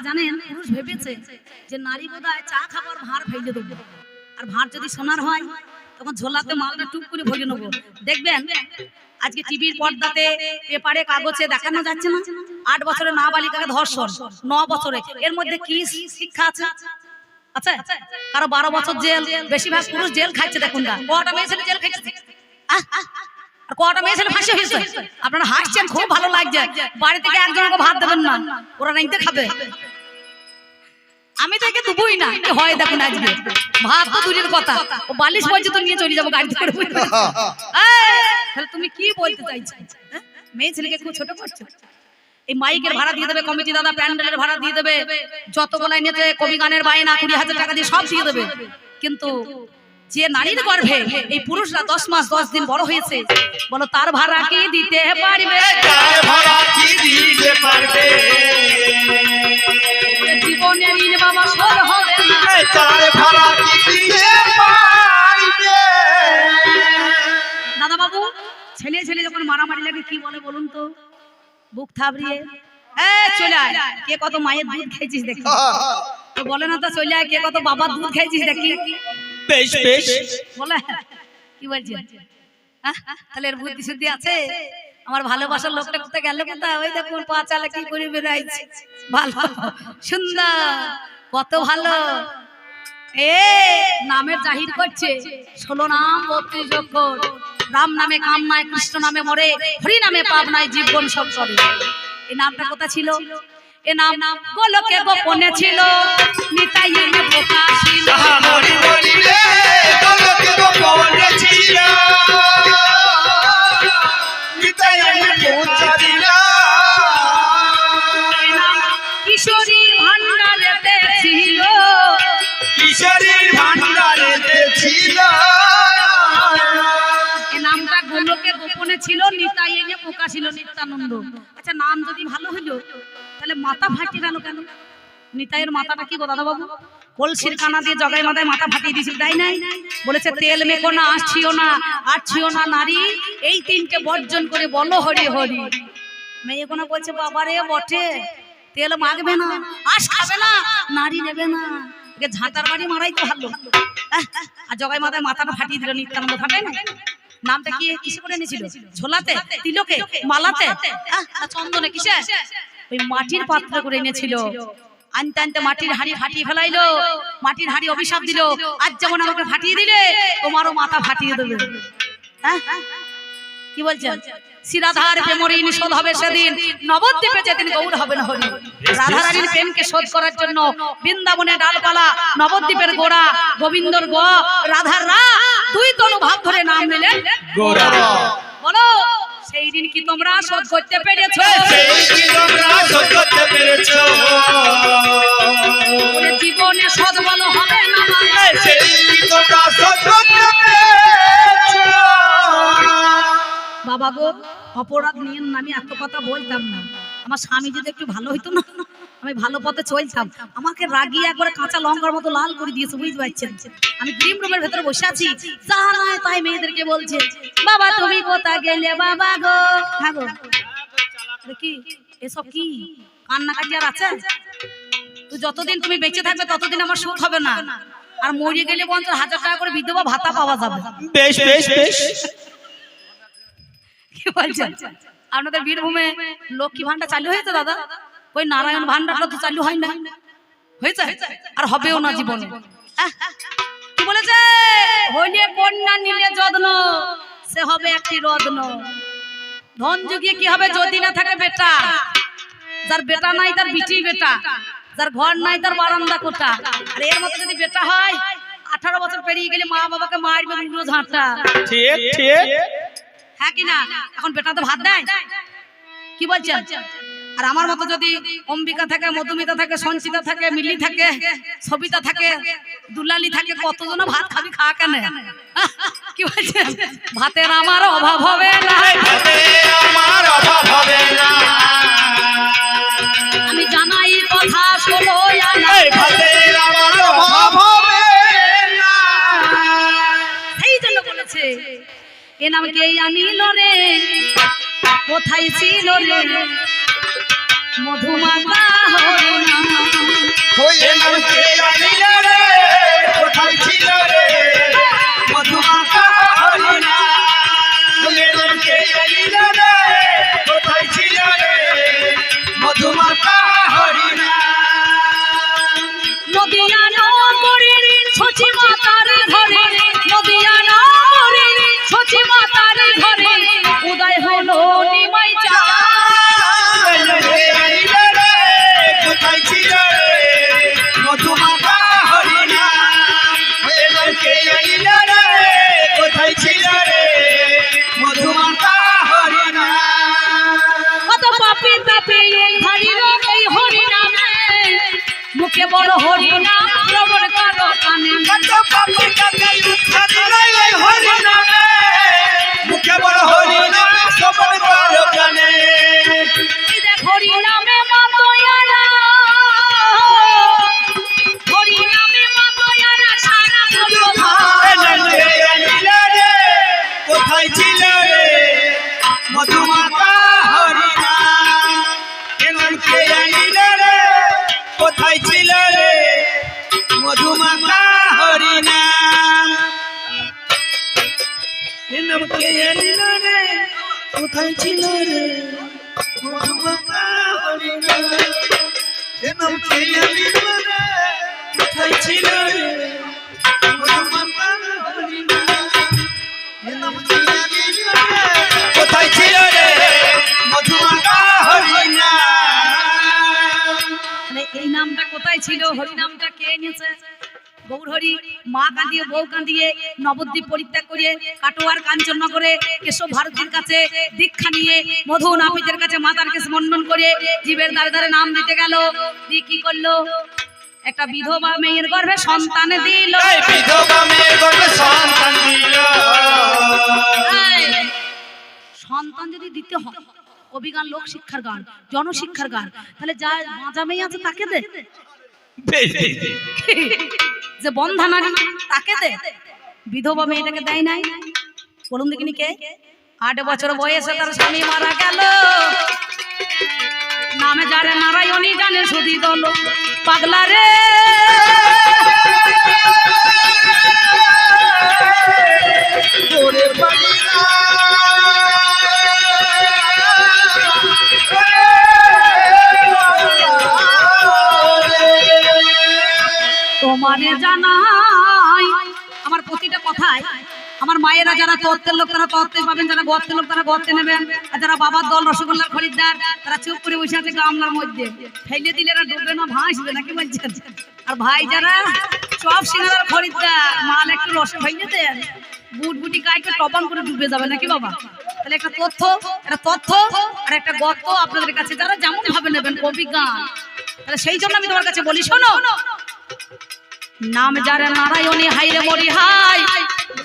আপনারা জানেন পুরুষ ভেবেছে যে নারী বোধহয় চা খাবার ভার ফেলে দেবো। আর ভার যদি সোনার হয় তখন ঝোলাতে মালটা টুক করে ভরে নেব। দেখবেন আজকে টিভির পর্দাতে পেপারে কাগজে দেখানো যাচ্ছে না। আট বছরে নাবালিকাকে ধর্ষণ ন বছরে। এর মধ্যে কি শিক্ষা আছে? আচ্ছা কারও বারো বছর জেল বেশিরভাগ পুরুষ জেল খাচ্ছে দেখুন না কটা মেয়ে জেল আহ, আর কটা মেয়ে ছেলে ফাঁসি হয়েছে আপনারা হাসছেন খুব ভালো লাগছে। বাড়ি থেকে একজনকে ভাত দেবেন না। ওরা নাইতে খাবে। আমি তো একে দুবই না। কি হয় দেখুন আজকে? ভাত তো দূরের কথা। ও বালিশ পর্যন্ত নিয়ে চলে যাব গাড়িতে করে তাহলে তুমি কি বলতে চাইছো? হ্যাঁ? মেয়ে ছেলেকে খুব ছোট করছ? এই মাইকের ভাড়া দিয়ে দেবে কমিটি দাদা প্যান্ডেলের ভাড়া দিয়ে দেবে। যত গোলাই নিয়েছে কবি গানের বায়না কুড়ি হাজার টাকা দিয়ে সব দিয়ে দেবে। কিন্তু যে নারীর গর্ভে এই পুরুষরা দশ মাস দশ দিন বড় হয়েছে বলো তার ভাড়া কি দিতে পারবে? তার ভাড়া কি দিতে পারবে? জীবনে ঋণ বাবা শোধ হবে তার ভাড়া কি দিতে পারবে? দাদা বাবু ছেলে ছেলে যখন মারামারি লাগে কি বলে বলুন তো? বুক থাবড়িয়ে চলে আয়। কে কত মায়ের দুধ খেয়েছিস দেখি। তো বলে না তো চলে আয় কে কত বাবার দুধ খেয়েছিস দেখি। বেশ বেশ। কি বলছি তাহলে এর বুদ্ধি শুদ্ধি আছে? আমার ভালোবাসার লোকটা কোথায় গেল কোথায়? ওই দেখুন কি করে ভালো, সুন্দর, কত ভালো। এ, নামের জাহির করছে। ষোলো নাম, বত্রিশ অক্ষর। রাম নামে কাম নাই, কৃষ্ণ নামে মরে, হরি নামে পাপ নাই, জীবন সব করে। এই নামটা কোথা ছিল? এ নাম গোলকে গোপনে ছিল নিতাই এনে প্রকাশিল। মরি মরি রে কলকে গোপনে ছিল। কিশোরী ভান্ডারেতে ছিল কিশোরীর ভান্ডারেতে ছিল এ নামটা গোলকে গোপনে ছিল নিতাই এনে প্রকাশিল নিত্যানন্দ। আচ্ছা নাম যদি ভালো হইল তাহলে মাথা ফাটি গেল কেন? নিতাইয়ের মাথাটা কি গো দাদা বাবু কলসির কানা দিয়ে জগাই মাথায় মাথা ফাটিয়ে দিয়েছিল, তাই নাই? বলেছে, তেল মেকো না আসছিও না আটছিও না নারী, এই তিনটে বর্জন করে বলো হরি হরি। মেয়ে কোনা বলছে বাবারে বটে, তেল মাখবে না, আশ খাবে না, নারী নেবে না। একে ঝাঁটার বাড়ি মারাই তো ভালো। আর জগাই মাথায় মাথাটা ফাটিয়ে দিল নিত্যানন্দ ফাটাই না নামটা কি, কিসে করে এনেছিল? ঝোলাতে, তিলকে, মালাতে? চন্দনে কিসে? ওই মাটির পাত্র করে এনেছিল। আনতে আনতে মাটির হাড়ি ফাটিয়ে ফেলাইলো। মাটির হাড়ি অভিশাপ দিল। আজ যেমন আমাকে ফাটিয়ে দিলে তোমারও মাথা ফাটিয়ে দেবে। হ্যাঁ? কি বলছেন? শ্রীরাধার প্রেমর শোধ হবে সেদিন। নবদ্বীপে যেদিন গৌর হবে না হরি রাধারানীর প্রেমকে শোধ করার জন্য বৃন্দাবনে ডালপালা নবদ্বীপের গোড়া গোবিন্দর গ রাধার রা দুই তনু ভাব ধরে নাম নিলেন বলো। সেই দিন কি তোমরা শোধ করতে পেরেছ? সেই কি তোমরা সহ্য করতে পেরেছ? জীবনে সদ বলো হবে না সেই কি তোমরা সহ্য করতে পেরেছ? বাবা গো অপরাধ নিয়ে না, আমি এত কথা বলতাম না। আমার স্বামী যদি একটু ভালো হইতো না? আমি ভালো পথে চলতাম। আমাকে রাগিয়ে একবারে কাঁচা লঙ্কার মতো লাল করে দিয়েছে বুঝতে পারছেন? আমি ক্রিম রুমের ভেতরে বসে আছি। যা নয় তাই মেয়েদেরকে বলছে বাবা তুমি কোথা গেলে বাবা গো? হ্যাঁ গো। কি? এসব কি? কান্নাকাটি আর আছে? তো যতদিন তুমি বেঁচে থাকবে ততদিন আমার সুখ হবে না। আর মরিয়ে গেলে পঞ্চাশ হাজার টাকা করে বিধবা ভাতা পাওয়া যাবে। বেশ বেশ বেশ। কি বলছেন? আপনাদের বীরভূমে লক্ষ্মী ভান্ডার চালু হয়েছে দাদা? ওই নারায়ণ ভান্ডারটা তো চালু হয় না? হয়েছে? আর হবেও না জীবনে। আহ, কি বলেছে? হইলে কন্যা নিলে যত্ন সে হবে একটি রত্ন। ধন যুগিয়ে কি হবে যদি না থাকে বেটা? যার বেটা নাই তার বিটি বেটা। যার ঘর নাই তার বারান্দা কোটা। আর এর মতো যদি বেটা হয় আঠারো বছর পেরিয়ে গেলে মা বাবাকে মারবে উগ্র ঝাঁটা। ঠিক ঠিক। হ্যাঁ কি না? এখন বেটা তো ভাত দেয়। কি বলছেন? আর আমার মতো যদি অম্বিকা থাকে মধুমিতা থাকে সঞ্চিতা থাকে মিলি থাকে সবিতা থাকে দুলালি থাকে কতজন ভাত খাবি খা কেন? কি বলছেন ভাতের আমার অভাব হবে না। আমার অভাব হবে না আমি জানাই কথা শোনো না এই ভাবে আমার অভাব হবে না। সেই জন্য বলেছে এ নাম কে আনিল রে? কোথায় ছিল রে? মধুমাখা হয়ে না কোথায় ছিল রে? মধুমাখা হয়ে না। বড় হরি নাম শ্রবণ করো কানে। কত পাপি কাকে উদ্ধার লইলে হরি। কোথায় ছিল রে? কোথায় ছিল রে? কোথায় ছিল রে? মধুমাতা মানে এই নামটা কোথায় ছিল? হরি নামটা কে এনেছে? গৌর হরি মা কাঁদিয়ে বউ কাঁদিয়ে নবদ্বীপ পরিত্যাগ করে কাটোয়ার কাঞ্চননগরে কেশব ভারতীর কাছে দীক্ষা নিয়ে মধু নাপিতের কাছে মাতার কাছে মন্ডন করে জীবের দ্বারে দ্বারে নাম দিতে গেল। দিয়ে কি করল? একটা বিধবা মেয়ের গর্ভে সন্তান দিল। বিধবা মেয়ের গর্ভে সন্তান দিল। সন্তান যদি দিতে হয় কবিগান লোক শিক্ষার গান জনশিক্ষার গান তাহলে যা মাজা মেয়ে আছে তাকে দে। যে বন্ধা নারী তাকে দে। বিধবা মেয়েটাকে দেয় নাই। বলুন দেখিনি কে? আট বছর বয়সে তার স্বামী মারা গেল। নামে যারে নারায়ণী জানে সুদি দল। পাগলা রে। পাগলা। তোমারে জানাই। আমার প্রতিটা কথায় আমার মায়েরা যারা তত্ত্বের লোক, তারা তত্ত্বে পাবেন, যারা গর্তের লোক, তারা গর্তে নেবেন। আর যারা বাবার দল রসগোল্লার খরিদ্দার, তারা চুপ করে বসে আছে গামলার মধ্যে। ফেলে দিলে না ডুববে না, ভাসবে নাকি বলছেন? আর ভাই যারা সব সিঙ্গার খরিদ্দার, মাল একটু রসে ফেলে দেন বুট বুটি কাইটে টপান করে ডুবে যাবে নাকি বাবা? তাহলে একটা তথ্য একটা তথ্য আর একটা গর্ত আপনাদের কাছে, যারা যেমন ভাবে নেবেন গান। তাহলে সেই জন্য আমি তোমার কাছে বলি, শোনো নাম যারে নারায়ণী হাইরে মরি হাই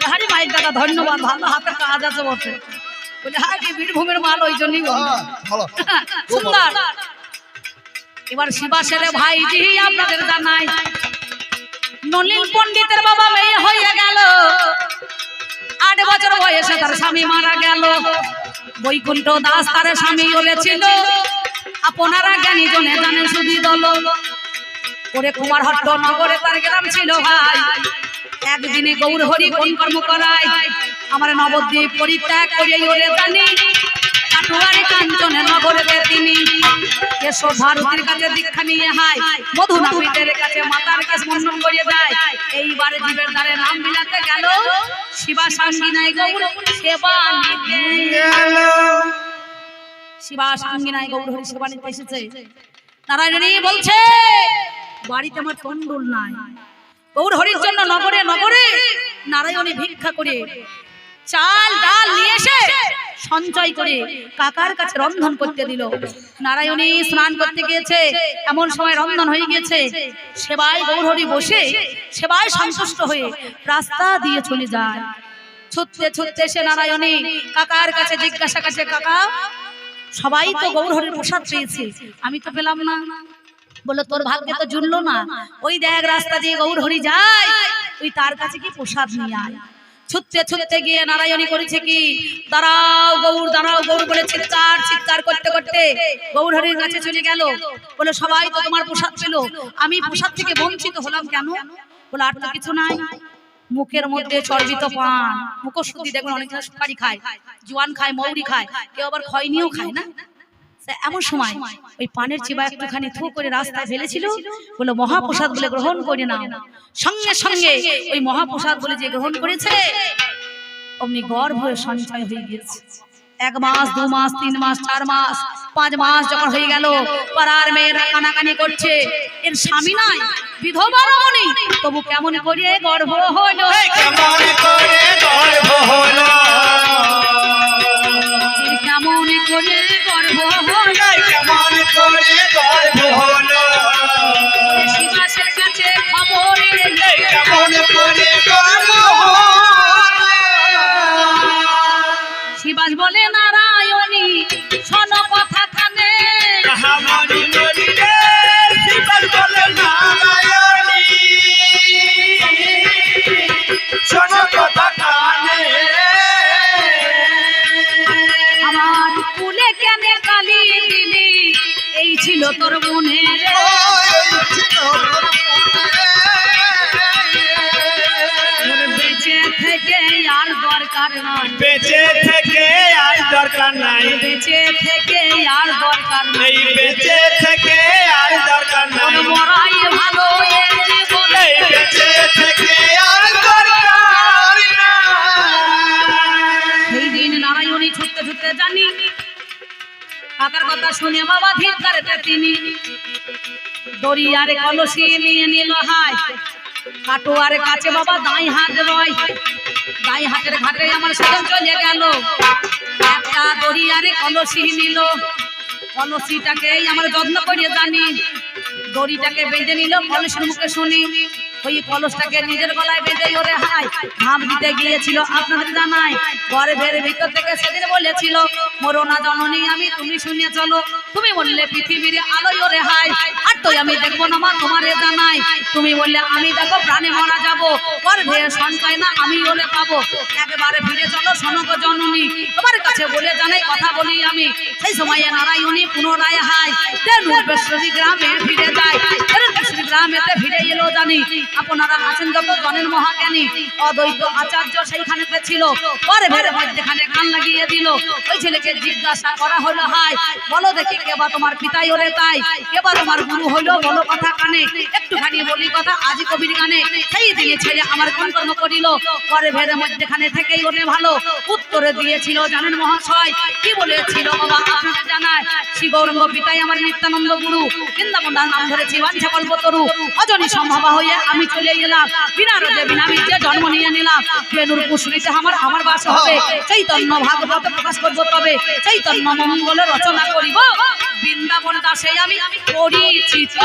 হারি মাইক দাদা ধন্যবাদ ভালো হাতে কাজ আছে বটে। বলে হাই কি বীরভূমের মাল ওই জন্যই সুন্দর। এবার শিবাসের ভাইজি আপনাদের জানাই। নলিল পণ্ডিতের বাবা মেয়ে হয়ে গেল। আট বছর বয়সে তার স্বামী মারা গেল। বৈকুণ্ঠ দাস তার স্বামী বলেছিল আপনারা জ্ঞানী জনে জানেন সুধি দল ওরে কুমার হট্ট নগরে তার গ্রাম ছিল ভাই। একদিনে গৌর হরি কোন কর্ম করায়। আমার নবদ্বীপ পরিত্যাগ করে ওরে জানি কাটুয়ারি কাঞ্চনে নগরেতে তিনি। ভারতীর কাছে দীক্ষা নিয়ে হাই মধু নাপিতের কাছে মাতার কাছে মন্ডন করে যায় এইবারে জীবের দ্বারে নাম বিলাতে গেল। শিবা সাঙ্গিনাই গৌর সেবা শিবা সাঙ্গিনাই গৌর হরি সেবা নিতে এসেছে। নারায়ণী বলছে বাড়িতে আমার তন্ডুল নাই। গৌর হরির জন্য নগরে নগরে নারায়ণী ভিক্ষা করে চাল, ডাল নিয়ে এসে সঞ্চয় করে কাকার কাছে রন্ধন করতে দিল। নারায়ণী স্নান করতে গিয়েছে, এমন সময় রন্ধন হয়ে গিয়েছে। সেবায় গৌরহরি বসে সেবায় সন্তুষ্ট হয়ে রাস্তা দিয়ে চলে যায়। ছুটতে ছুটতে সে নারায়ণী কাকার কাছে জিজ্ঞাসা কাছে কাকা, সবাই তো গৌরহরির প্রসাদ পেয়েছে, আমি তো পেলাম না। বলে তোর ভাগ্যে তো জুড়লো না। ওই দেখ, রাস্তা দিয়ে গৌর হরি যায়। তুই তার কাছে কি প্রসাদ নিয়ে আয়। ছুটতে ছুটতে গিয়ে নারায়ণী করেছে কি? দাঁড়াও গৌর দাঁড়াও গৌর বলে চিৎকার চিৎকার করতে করতে গৌর হরির কাছে চলে গেল। বলে সবাই তো তোমার প্রসাদ ছিল আমি প্রসাদ থেকে বঞ্চিত হলাম কেন? বলে আর তো কিছু নাই। মুখের মধ্যে চর্বিত পান। মুখশুদ্ধি দেখবেন অনেকজন সুপারি খায়। জোয়ান খায়, মৌরি খায়। কেউ আবার খয়নিও খায় না? এমন সময় ওই পানের চিবা একটুখানি থু করে রাস্তায় ফেলেছিল বলে মহাপ্রসাদ বলে গ্রহণ করে না সঙ্গে সঙ্গে ওই মহাপ্রসাদ বলে যে গ্রহণ করেছে অমনি গর্ভ সঞ্চয় হয়ে গিয়েছে। এক মাস দু মাস তিন মাস চার মাস পাঁচ মাস যখন হয়ে গেল পাড়ার মেয়েরা কানাকানি করছে। এর স্বামী নাই বিধবা রমণী। তবু কেমন করে গর্ভ হলো? কেমন করে গর্ভ হলো? কেমন করে গর্ব হলো কেমন করে গর্ব কাছে খবর কেমন করে গর্ব তোর মনে বেঁচে থেকে আর দরকার নাই। বেঁচে থেকে আর দরকার নাই। বেঁচে থেকে আর দরকার নাই বেঁচে থেকে আর দরকার নাই। মরাই ভালো নারায়ণী ছুটতে ছুটতে জানি কাকার কথা শুনে বাবা ধিকারেতে তিনি। দরিয়ারে কলসি নিয়ে নিল হাই। কাটোয়ারে কাছে বাবা দাই হাত রয়। দাই হাতের ঘাটে আমার সেজন চলে গেল। একটা দরিয়ারে কলসি নিল। কলসিটাকে আমার যত্ন করিয়ে জানি। দড়িটাকে বেঁধে নিল কলসির মুখে শুনি। ওই কলসটাকে নিজের গলায় বেঁধে ওরে হাই। ঘাম দিতে গিয়েছিল আপনাদের জানাই। গর্ভের ভিতর থেকে সেদিন বলেছিল মরোনা জননী আমি, তুমি শুনে চলো। তুমি বললে পৃথিবীর আলোয় ওরে হাই আর তো আমি দেখব না মা, তোমারে জানাই। তুমি বললে, আমি দেখো প্রাণে মারা যাব, গর্ভে সঞ্চয় না, আমি ওলে পাবো। একেবারে ফিরে চলো সনক জননী, তোমার কাছে বলে জানাই কথা বলি আমি। সেই সময়ে নারায়ণী পুনরায় হাই রেণুকেশ্বরী গ্রামে ফিরে যায়। গ্রামেতে ফিরে এলো জানি, আপনারা আছেন যত জনের মহাজ্ঞানী। অদ্বৈত আচার্য ছিল পরে ভেরে মধ্যেখানে কান লাগিয়ে দিল। ওই ছেলেকে জিজ্ঞাসা করা হলো, হাই, বলো দেখি কে বা তোমার পিতাই ওরে তাই। কে বা তোমার গুরু হইল বলো কথা কানে। একটুখানি বলি কথা, আজি কবির গানে। সেই দিনে ছেলে আমার কোন কর্ম করিল? পরে ভেরে মধ্যেখানে থেকেই ওরে ভালো। উত্তরে দিয়েছিল জানেন মহাশয়, কি বলেছিল বাবা আপনাদের জানায়? শ্রী গৌরঙ্গ পিতাই আমার নিত্যানন্দ গুরু। বৃন্দাবন্ধার নাম ধরেছি বাঞ্ছা কল্পতরু অজনী সম্ভবা হয়ে আমি চলে গেলাম বিনা রোজে বিনা বিদ্যে জন্ম নিয়ে নিলাম। বেনুর কুশলিতে আমার আমার বাস হবে। চৈতন্য ভাগবত প্রকাশ করব তবে। চৈতন্য মঙ্গল রচনা করিব বৃন্দাবন দাসে আমি পরিচিত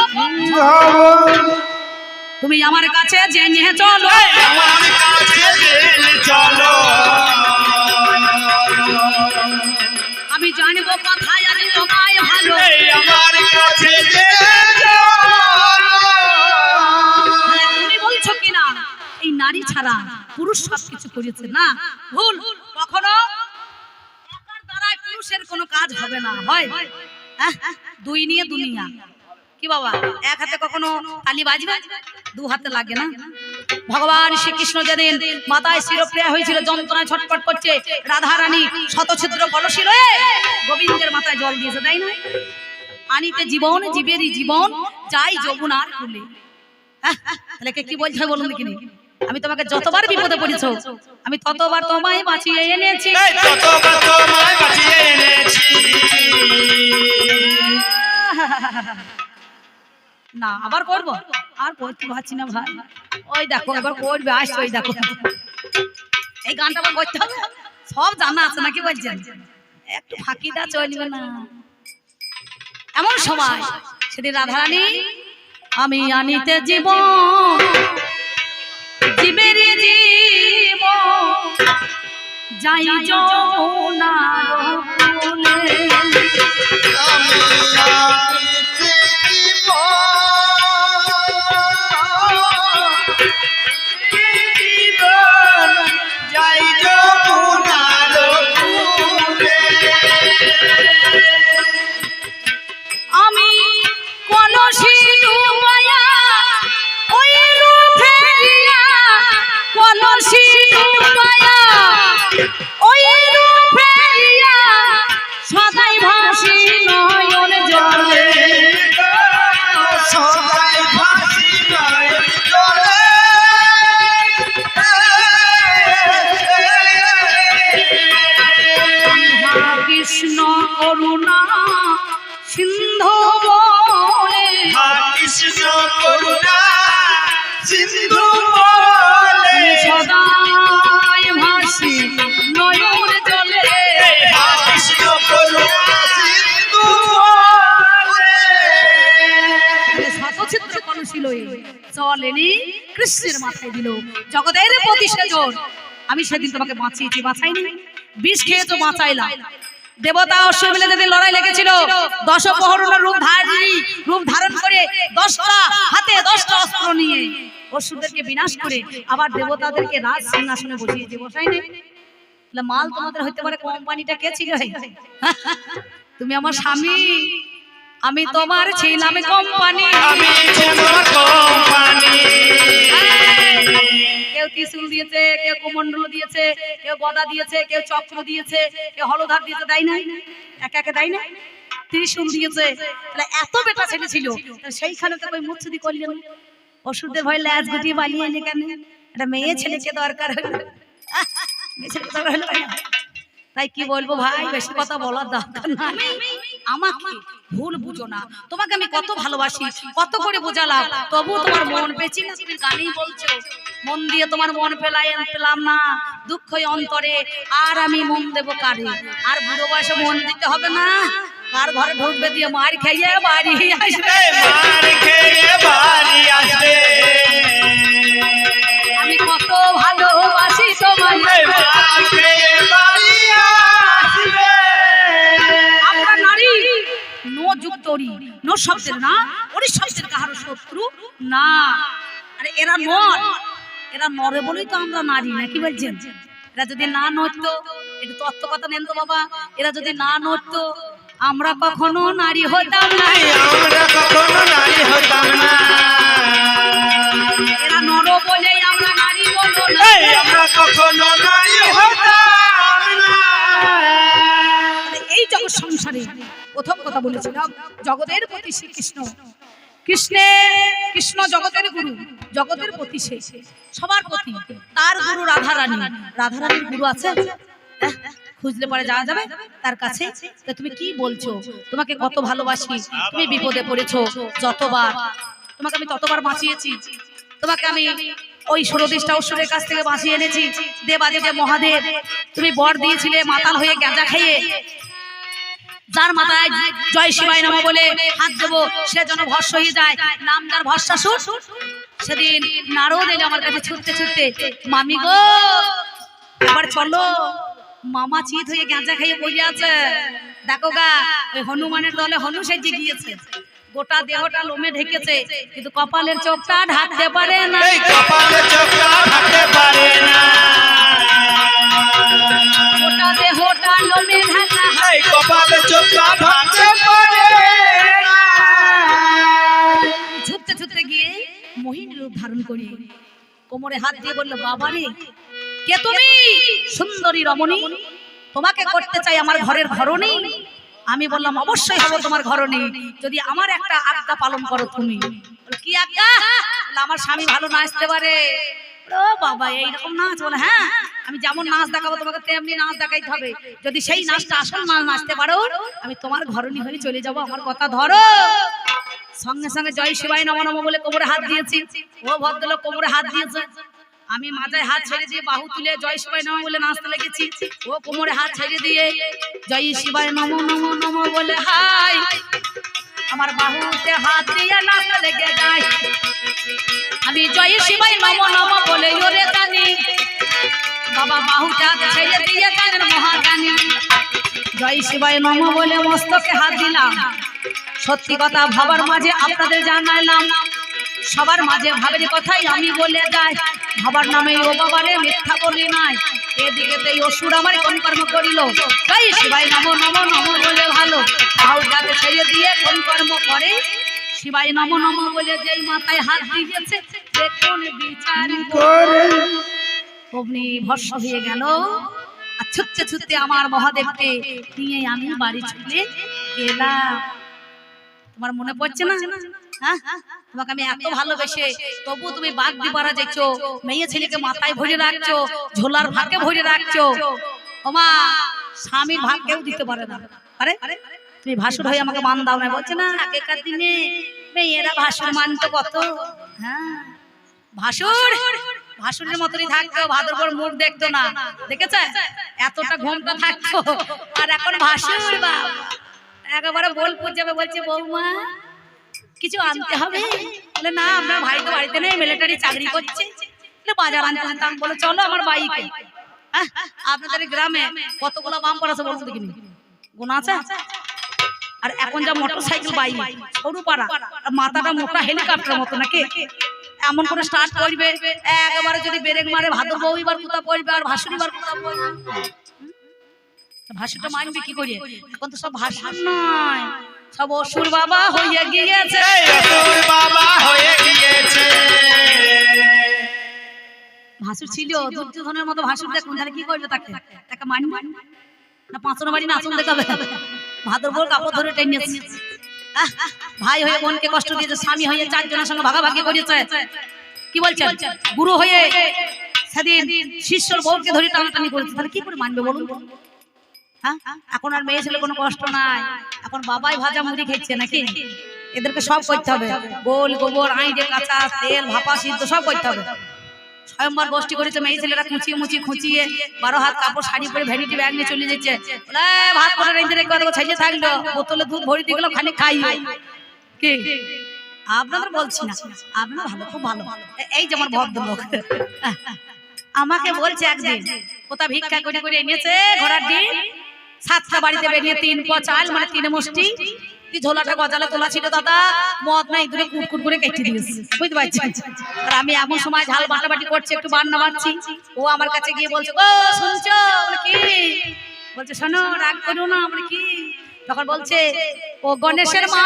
তুমি আমার কাছে জেনে চলো চলো আমি জানব কথায় আমি তোমায় ভালো আমার কাছে তুমি বলছো কিনা এই নারী ছাড়া পুরুষ সব কিছু করেছে না? ভুল। কখনো পুরুষের কোনো কাজ হবে না হয়? হ্যাঁ? দুই নিয়ে দুনিয়া। কি বাবা? এক হাতে কখনো তালি বাজবে? দু হাতে লাগে না? ভগবান শ্রীকৃষ্ণ যেদিন মাথায় শিরপ্রিয়া হয়েছিল যন্ত্রণায় ছটফট করছে রাধা রানী শতছিদ্র কলসী রয়ে গোবিন্দের মাথায় জল দিয়েছে তাই না? আনিতে জীবন জীবেরই জীবন চাই যমুনার কুলে। হ্যাঁ, তাহলে কে কি বলছে বলুন দেখিনি? আমি তোমাকে যতবার বিপদে পড়েছ আমি ততবার তোমায় বাঁচিয়ে এনেছি। ততবার তোমায় বাঁচিয়ে এনেছি। না আবার করব? আর করতে পারছি না ভাই। ওই দেখো এবার করবে আসছে ওই দেখো। এই গানটা আবার করতে হবে? সব জানা আছে নাকি বলছেন? একটু ফাঁকি দা চলবে না। এমন সময় সেদিন রাধারানী আমি আনিতে জীবন জীবের জীব যাই যমুনার কূলে। চলেনি, কৃষ্ণের মাথায় দিল। জগতের প্রতি সেজন আমি সেদিন তোমাকে বাঁচিয়েছি, বাঁচাইনি। বিষ খেয়েছো বাঁচাইলাম। দেবতা অশ্বই মিলে যেদিন লড়াই লেগেছিল, দশ প্রহরণের রূপ ধারী রূপ ধারণ করে দশটা হাতে দশটা অস্ত্র নিয়ে অসুরদেরকে বিনাশ করে আবার দেবতাদেরকে রাজ সিংহাসনে বসিয়েছে বসাই নেই মাল তোমাদের হইতে পারে কোম্পানিটা কে ছিল তুমি আমার স্বামী। আমি তোমার ছিলাম কোম্পানি। আমি তোমার কোম্পানি। কেউ ত্রিশুল দিয়েছে কেউ মুখমণ্ডল দিয়েছে কেউ গদা দিয়েছে কেউ চক্র দিয়েছে কেউ হলধার দিয়েছে দেয় নাই একে একে দেয় না? ত্রিশূল দিয়েছে। তাহলে এত বেটা ছেলে ছিল সেইখানে তো ওই মুচ্ছুদি করলেন ওষুধের ভয় ল্যাজ গুটিয়ে বালিয়ে এনে কেন? একটা মেয়ে ছেলেকে দরকার হলো। মেয়ে ছেলেকে দরকার হলো তাই কি বলব ভাই বেশি কথা বলার দরকার নাই। আমাকে ভুল বুঝো না। তোমাকে আমি কত ভালোবাসি কত করে বোঝালাম তবু তোমার মন পেছি না তুমি গানেই বলছো মন দিয়ে তোমার মন ফেলাই পেলাম না দুঃখই অন্তরে আর আমি মন দেব কারে আর বুড়ো বয়সে মন দিতে হবে না। কার ঘরে ঢুকবে দিয়ে মার খাইয়ে বাড়ি আসবে। মার খেয়ে বাড়ি আসবে। আমি কত ভালোবাসি তোমায়। মার খেয়ে বাড়ি আসবে। যুক্তরি। নো শব্দের না ওরি শব্দের কাহার শত্রু? না। আরে এরা নর। এরা নরে বলেই তো আমরা নারী নাকি বলছেন? এরা যদি না নড়তো তত্ত্ব কথা নেন তো বাবা। এরা যদি না নড়তো আমরা কখনো নারী হতাম না। আমরা কখনো নারী হতাম না। এরা নর বলে আমরা নারী বলো না। আমরা কখনো কথা বলেছিলাম, জগতের প্রতি শ্রীকৃষ্ণ কৃষ্ণের কৃষ্ণ জগতের গুরু, জগতের প্রতি সবার প্রতি তার গুরু রাধারানী। রাধারানীর গুরু আছে? খুঁজলে পরে যাওয়া যাবে তার কাছে। তুমি কি বলছো? তোমাকে কত ভালোবাসি, তুমি বিপদে পড়েছো যতবার। তোমাকে আমি ততবার বাঁচিয়েছি। তোমাকে আমি ওই সুরদিষ্টা অসুরের কাছ থেকে বাঁচিয়ে এনেছি। দেবাদেবে মহাদেব, তুমি বর দিয়েছিলে মাতাল হয়ে গাঁজা খেয়ে। যার মাথায় জয় শিবাই নামা বলে হাত দেবো, সে যেন ভস্য হয়ে যায়। নাম যার ভস্যাসুর সেদিন নারদ এলে আমার কাছে ছুটতে ছুটতে, মামি গো আবার চলো। মামা চিত হয়ে গাঁজা খাইয়ে বসে আছে, দেখো গা, ওই হনুমানের দলে হনু সেজে গিয়েছে। গোটা দেহটা লোমে ঢেকেছে, কিন্তু কপালের চোখটা ঢাকতে পারে না। এই কপালে চোখটা ঢাকতে পারে না। গোটা দেহটা লোমে ঢাকা এই কপালে চোখটা ঢাকতে পারে ছুটতে ছুটতে গিয়ে মোহিনী রূপ ধারণ করি। কোমরে হাত দিয়ে বলল বাবা রে কে তুমি? সুন্দরী রমণী। তোমাকে করতে চাই আমার ঘরের ঘরণী। আমি বললাম অবশ্যই হব তোমার ঘরণী। যদি আমার একটা আজ্ঞা পালন করো তুমি। কি আজ্ঞা? আমার স্বামী ভালো নাচতে পারে। এইরকম নাচ বলে হ্যাঁ? আমি যেমন নাচ দেখাবো, তোমাকে তেমনি নাচ দেখাইতে হবে। যদি সেই নাচটা আসল নাচ নাচতে পারো, আমি তোমার ঘরণী হয়ে চলে যাব, আমার কথা ধরো। সঙ্গে সঙ্গে জয় শিবাই নম নম বলে কোমরে হাত দিয়েছি। ও ভদ্রলোক কোমরে হাত দিয়েছে। আমি মাথায় হাত ছেড়ে দিয়ে বাহু তুলে জয় শিবাই নম বলে নাচতে লেগেছি। ও কোমরে হাত ছেড়ে দিয়ে জয় শিবাই নম নম নম বলে হাই। আমার বাহুতে হাত দিয়ে নাচতে লেগে যায়। আমি জয় শিবাই নম নম বলে ওরে জানি বাবা বাহুটা ছেড়ে দিয়ে গানের মহাগানী জয় শিবাই নম বলে মস্তকে হাত দিলাম। সত্যি কথা ভাবার মাঝে আপনাদের জানাইলাম সবার মাঝে ভাবের কথাই আমি বলে যাই। ভাবার নামে ও বাবারে মিথ্যা বলি নাই। এদিকে এই অসুর আমার কোন কর্ম করিল। তাই শিবাই নম নম নম বলে ভালো। আউটাকে ছেড়ে দিয়ে কোন কর্ম করে। শিবাই নম নম বলে যেই মাথায় হাত দিয়েছে, সে কোন বিচার করে। অগ্নি ভস্ম হয়ে গেল। আর ছুটতে ছুটতে আমার মহাদেবকে নিয়ে আমি বাড়ি ছুটে গেলাম। তোমার মনে পড়ছে না? হ্যাঁ? তোমাকে আমি ভালোবেসে তুমি মেয়ে ছেলেকে মাথায় ভরে রাখছো, ঝোলার ভাগে ভরে রাখছো। স্বামীর তুমি ভাসুর আমাকে মান দাও ভাসুর মানতো কত। হ্যাঁ ভাসুর, ভাসুরের মতনই থাকতো মুখ দেখতো না। দেখেছে? এতটা ঘুমটা থাকতো। আর এখন ভাসুর বাবা একেবারে বোলপুর যাবে বলছে, বৌমা কিছু আনতে হবে। বলে, না, আমরা ভাই তো বাড়িতে নেই মিলিটারি চাকরি করছে। বাজার আনতে যেতাম। বলে, চলো আমার বাইকে আপনাদের গ্রামে কতগুলো বাম্পার আছে বলতে দেখিনি? গোনা আছে। আর এখন যা মোটর সাইকেল বাইক সরু পাড়া মাথাটা মোটা হেলিকপ্টার মতো নাকি? এমন করে স্টার্ট করবে, একবারে যদি ব্রেক মারে, ভাদর বউ এবার কোথা পড়বে, আর ভাসুর এবার কোথা পড়বে। ভাসুরটা মানবে কি করে? এখন তো সব ভাসুর নয়। সব অসুর বাবা গিয়েছে। অসুর বাবা হয়ে গিয়েছে। ভাসুর ছিল দুর্যোধনের মতো ভাসুর দেখুন তাহলে কি করবে তাকে? তাকে না পাঁচনো বাড়ি নাচন দেখাবে? ভাদরপুর কাপড় ধরে টেনেছে ভাই হয়ে বোনকে কষ্ট দিয়েছে স্বামী হয়ে চারজনের সঙ্গে ভাগাভাগি করেছে। কি বলছেন? গুরু হয়ে সেদিন শিষ্যর বউকে ধরে টানাটানি করেছে তাহলে কি করে মানবে বলুন? হ্যাঁ? এখন আর মেয়ে ছেলে কোনো কষ্ট নাই। এখন বাবাই ভাজা মুড়ি খেচ্ছে নাকি? এদেরকে সব করতে হবে। গোল গোবর আইডে কাঁচা তেল ভাপা সিদ্ধ সব করতে হবে। স্বয়ংবার গোষ্ঠী করেছে মেয়ে ছেলেরা কুচিয়ে মুচিয়ে খুঁচিয়ে। বারো হাত কাপড় শাড়ি পরে ভ্যানিটি ব্যাগ নিয়ে চলে যাচ্ছে। "এই, ভাত করে রেঁধে দেবো ছাইজে থাকল। বোতলে দুধ ভরি দিয়ে গেলো খানিক খাই কি? আপনাদের বলছি না। আপনারা ভালো খুব ভালো। এই যে আমার ভদ্রলোক। আমাকে বলছে একদিন কোথা ভিক্ষা করে করে এনেছে ঘোড়ার ডিম? সাতটা বাড়িতে বেরিয়ে তিন প চাল মানে তিন মুষ্টি। ঝোলাটা তোলা ছিল দাদা। মদ নাই দূরে কুটকুট করে কেটে বুঝতে পারছি? আর আমি এমন সময় ঝাল বাটাবাটি করছি, একটু বান্না বাড়ছি ও আমার কাছে গিয়ে বলছে, ও, শুনছো? কি? বলছে, শোনো, রাগ করো না। বলে, কি? তখন বলছে, ও গণেশের মা,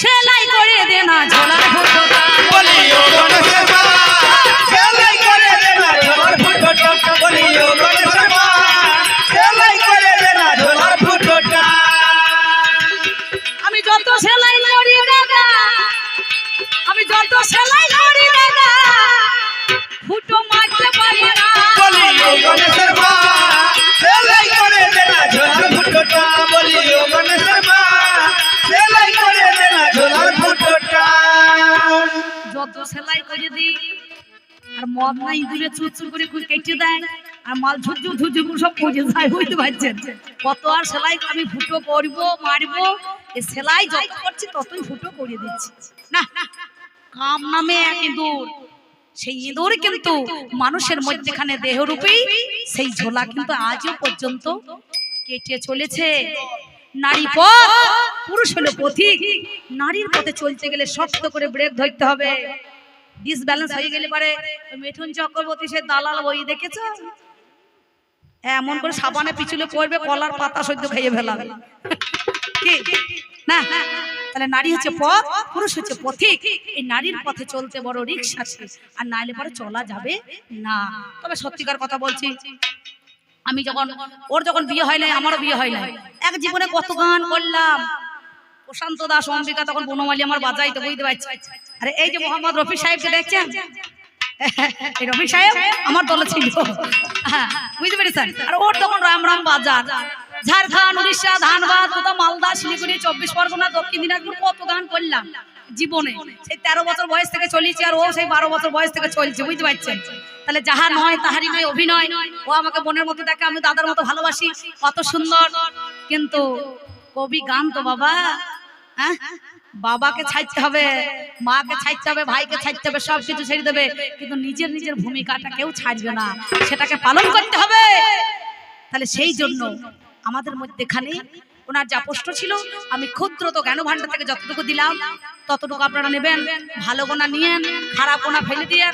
সেলাই করে দে না ঝোলার বলি, ও গণেশের মা, সেলাই করে দে না ঝোলার বলি, ও গণেশের মা যত সেলাই করি দাদা? ফুটো মারতে পারি না। বলি ও গণেশের মা সেলাই করে দে ঝোলার ফুটোটা। বলি ও গণেশের মা সেলাই করে দে ঝোলার ফুটোটা। যত সেলাই করে দিই আর মদ না ইঁদুরে চুচু করে কেটে দেয় আর মাল সব যায় বুঝতে পারছেন? কত আর সেলাই আমি ফুটো করব মারবো এ সেলাই যত করছি ততই ফুটো করে দিচ্ছি। না কাম নামে এক ইঁদুর। সেই ইঁদুর কিন্তু মানুষের মধ্যেখানে দেহরূপেই সেই ঝোলা কিন্তু আজও পর্যন্ত কেটে চলেছে। নারী পথ পুরুষ হলো পথিক। নারীর পথে চলতে গেলে শক্ত করে ব্রেক ধরতে হবে। ডিসব্যালেন্স হয়ে গেলে পারে মিঠুন চক্রবর্তী সে দালাল বই দেখেছ? এমন করে সাবানে পিছলে পড়বে কলার পাতা সদ্য খাইয়ে ফেলাবে। কি? না। তাহলে নারী হচ্ছে পথ পুরুষ হচ্ছে পথিক। এই নারীর পথে চলতে বড় রিক্স আছে। আর নাইলে পরে চলা যাবে না তবে সত্যিকার কথা বলছি আমি যখন ওর যখন বিয়ে হয় নাই আমারও বিয়ে হয় নাই। এক জীবনে কত গান করলাম। প্রশান্ত দাস অম্বিকা তখন বনমালী আমার বাজাইতে বুঝতে পারছি। আরে এই যে মোহাম্মদ রফি সাহেবকে দেখছেন? এই রফি সাহেব আমার দলে ছিল। হ্যাঁ, বুঝতে পেরেছেন? আর ওর তখন রাম রাম বাজার। ঝাড়খণ্ড, উড়িষ্যা, ধানবাদ কোথাও মালদা, শিলিগুড়ি, চব্বিশ পরগনা, দক্ষিণ দিনাজপুর কত গান করলাম জীবনে। সেই তেরো বছর বয়স থেকে চলেছি আর ও সেই বারো বছর বয়স থেকে চলছে, বুঝতে পারছেন? তাহলে যাহা নয়, তাহারই নয় অভিনয়। ও আমাকে বোনের মতো দেখে, আমি দাদার মতো ভালোবাসি। কত সুন্দর। কিন্তু কবি গান তো বাবা হ্যাঁ? বাবাকে ছাড়তে হবে, মাকে ছাড়তে হবে, ভাইকে ছাড়তে হবে সব কিছু ছেড়ে দেবে। কিন্তু নিজের নিজের ভূমিকাটা কেউ ছাড়বে না। সেটাকে পালন করতে হবে। তাহলে সেই জন্য আমাদের মধ্যেখানে ওনার যা প্রশ্ন ছিল, আমি ক্ষুদ্র তো জ্ঞান ভান্ডার থেকে যতটুকু দিলাম, ততটুকু আপনারা নেবেন, ভালো গোনা নিয়েন, খারাপ গোনা ফেলে দিয়ে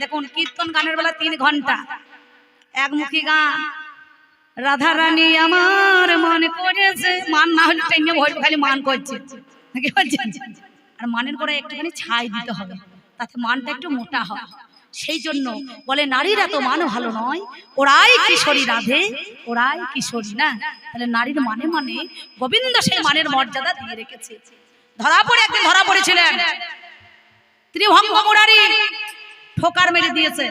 দেখুন, কীর্তন গানের বেলা তিন ঘণ্টা, একমুখী গান। রাধা রানী আমার মন করেছে, মান না হলে টেনে ভয় খালি মান করছে। আর মানের পরে একটুখানি ছাই দিতে হবে, তাতে মানটা একটু মোটা হয় সেই জন্য বলে নারীরা তো মান ভালো নয়। ওরাই কিশোরী রাধে ওরাই কিশোরী না। তাহলে নারীর মানে মানে গোবিন্দ সেই মানের মর্যাদা দিয়ে রেখেছে। ধরা পড়ে একদিন ধরা পড়েছিলেন। ত্রিভঙ্গ মুরারি ঠোকার মেরে দিয়েছে।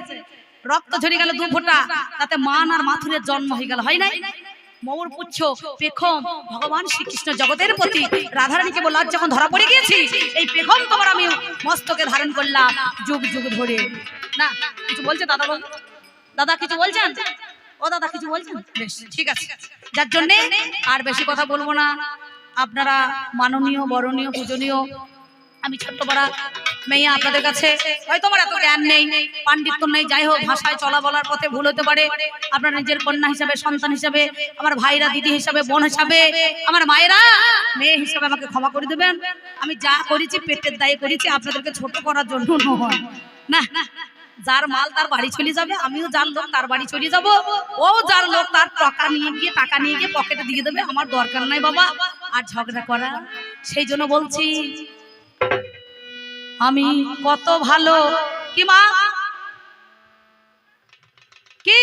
রক্ত ঝরে গেল দু ফোঁটা। তাতে মান আর মাথুরের জন্ম হয়ে গেল হয় নাই? মৌর পুচ্ছ পেখম ভগবান শ্রীকৃষ্ণ জগতের প্রতি রাধারানীকে বলল আজ যখন ধরা পড়ে গিয়েছি এই পেখম তোমার আমি মস্তকে ধারণ করলাম যুগ যুগ ধরে। না কিছু বলছে দাদা বল? দাদা কিছু বলছেন? ও দাদা কিছু বলছেন? বেশ ঠিক আছে। যার জন্যে আর বেশি কথা বলব না। আপনারা মাননীয় বরণীয় পূজনীয় আমি ছোট্ট পাড়া মেয়ে আপনাদের কাছে। হয়তো আমার এত জ্ঞান নেই, পাণ্ডিত্য নেই, যাই হোক, ভাষায় চলা বলার পথে ভুল হতে পারে। আপনার নিজের কন্যা হিসাবে, সন্তান হিসাবে, আমার ভাইরা, দিদি হিসাবে, বোন হিসাবে, আমার মায়েরা, মেয়ে হিসাবে আমাকে ক্ষমা করে দেবেন। আমি যা করেছি, পেটের দায়ে করেছি, আপনাদেরকে ছোট করার জন্য নয়। না, যার মাল তার বাড়ি চলে যাবে, আমিও যার লোক তার বাড়ি চলে যাব। ও যার লোক তার টাকা নিয়ে গিয়ে, টাকা নিয়ে গিয়ে পকেটে দিয়ে দেবে, আমার দরকার নাই বাবা। আর ঝগড়া করা, সেই জন্য বলছি আমি কত ভালো। কি মা? কি?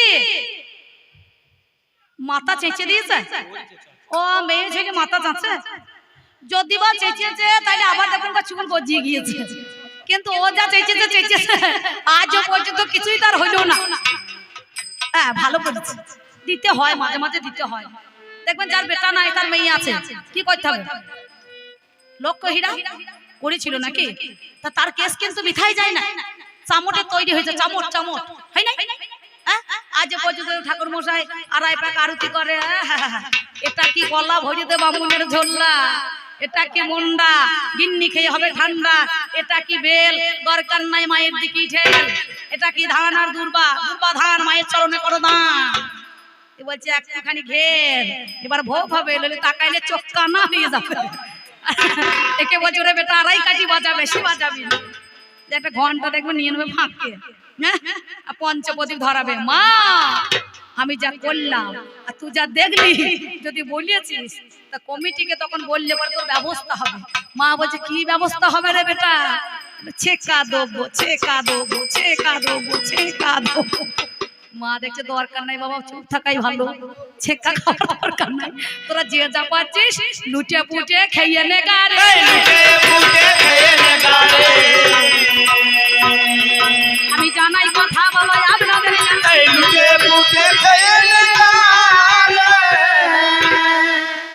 মাথা চেঁচে দিয়েছে? ও মেয়ে ছেলে মাথা যাচ্ছে যদি বা চেঁচেছে তাহলে আবার দেখুন চুল গজিয়ে গিয়েছে। কিন্তু ও যা চেঁচেছে চেঁচেছে আজও পর্যন্ত কিছুই তার হইল না। হ্যাঁ ভালো করেছে। দিতে হয়, মাঝে মাঝে দিতে হয়। দেখবেন যার বেটা নাই, তার মেয়ে আছে। কি করতে হবে? লক্ষ্য হীরা। করেছিল নাকি? তা তার কেস কিন্তু মিঠাই যায় না। চামটে তৈরি হয়েছে চামট চামট। হয় না আজ পর্যন্ত ঠাকুর মশাই আড়াই পাক আরতি করে। এটা কি গলা ভরিতে বামুনের ঝোল্লা এটা কি মুন্ডা? গিন্নি খেয়ে হবে ঠান্ডা। এটা কি বেল? দরকার নাই মায়ের দিকে ঠেল এটা কি ধান আর দুর্বা? দুর্বা ধান? মায়ের চরণে করো দান। এ বলছে একটুখানি ঘের। এবার ভোগ হবে তাকাইলে চোখ কানা হয়ে যাবে। একে বলছে, ওরে বেটা, আড়াই কাটি বাজা বেশি। বাজাবি একটা ঘণ্টা দেখবে, নিয়ে নেবে ফাঁকে। হ্যাঁ? আর ধরাবে। মা, আমি যা করলাম, আর তুই যা দেখলি, যদি বলিয়েছিস, তা কমিটিকে তখন বললে পরে তোর ব্যবস্থা হবে। মা বলছে, কি ব্যবস্থা হবে রে বেটা? ছেকা দেবো ছেকা দেবো ছেকা দেবো ছেকা দেবো। মা দেখছে দরকার নাই বাবা চুপ থাকাই ভালো ছেকা খাওয়ার দরকার নাই তোরা যে যা পাচ্ছিস লুটে পুটে খেয়ে নে গারে আমি জানাই কথা বলো আপনাদের কাছে। লুটে পুটে খেয়ে